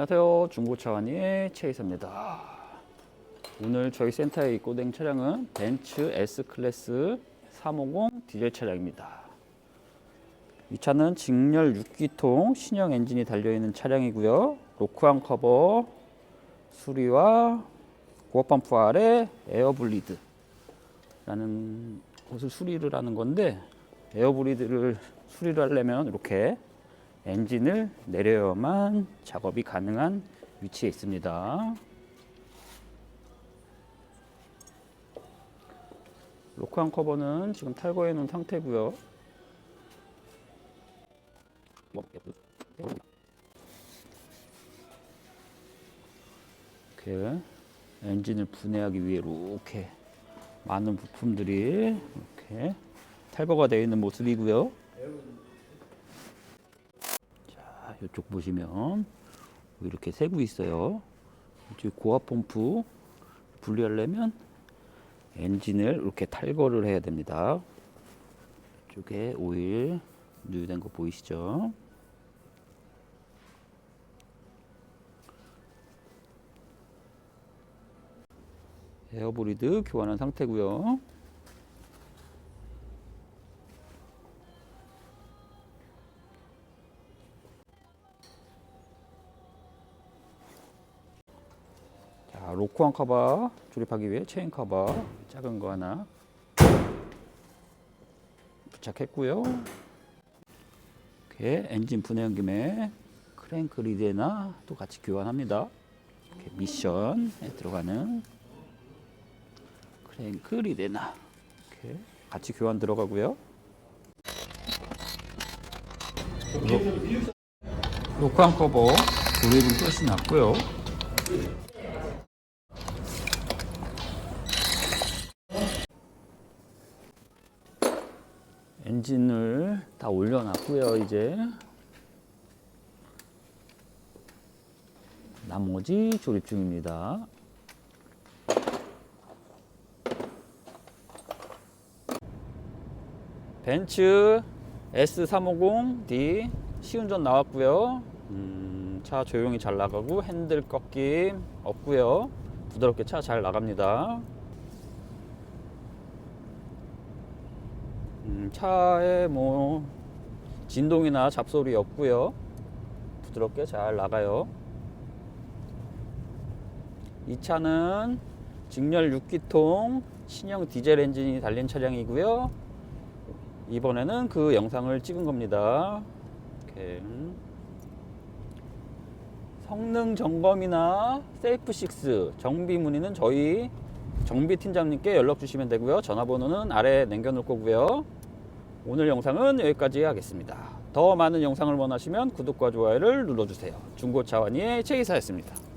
안녕하세요. 중고차관의 최이사입니다. 오늘 저희 센터에 입고된 차량은 벤츠 S클래스 350 디젤 차량입니다. 이 차는 직렬 6기통 신형 엔진이 달려있는 차량이고요. 로크한 커버, 수리와 고압 펌프 아래 에어블리드 라는 것을 수리를 하는 건데 에어블리드를 수리를 하려면 이렇게 엔진을 내려야만 작업이 가능한 위치에 있습니다. 로크한 커버는 지금 탈거해 놓은 상태고요. 이렇게 엔진을 분해하기 위해 이렇게 많은 부품들이 이렇게 탈거가 되어 있는 모습이고요. 자, 이쪽 보시면 이렇게 세고 있어요. 이쪽 고압 펌프 분리하려면 엔진을 이렇게 탈거를 해야 됩니다. 이쪽에 오일 누유된 거 보이시죠? 에어브리드 교환한 상태고요. 자, 로크한 커버 조립하기 위해 체인 커버 작은 거 하나 부착했고요. 이렇게 엔진 분해한 김에 크랭크 리드나 또 같이 교환합니다. 이렇게 미션에 들어가는 크랭크 리드나 이렇게 같이 교환 들어가고요. 로크한 커버 조립은 끝이 났고요. 엔진을 다 올려놨고요 이제. 나머지 조립 중입니다. 벤츠 S350D 시운전 나왔고요. 음, 차 조용히 잘 나가고 핸들 꺾임 없고요. 부드럽게 차 잘 나갑니다 음, 차에 뭐 진동이나 잡소리 없고요. 부드럽게 잘 나가요. 이 차는 직렬 6기통 신형 디젤 엔진이 달린 차량이고요. 이번에는 그 영상을 찍은 겁니다. 이렇게. 성능 점검이나 세이프 6 정비 문의는 저희 정비 팀장님께 연락 주시면 되고요. 전화번호는 아래 남겨놓을 거고요. 오늘 영상은 여기까지 하겠습니다. 더 많은 영상을 원하시면 구독과 좋아요를 눌러주세요. 중고차원이의 최이사였습니다.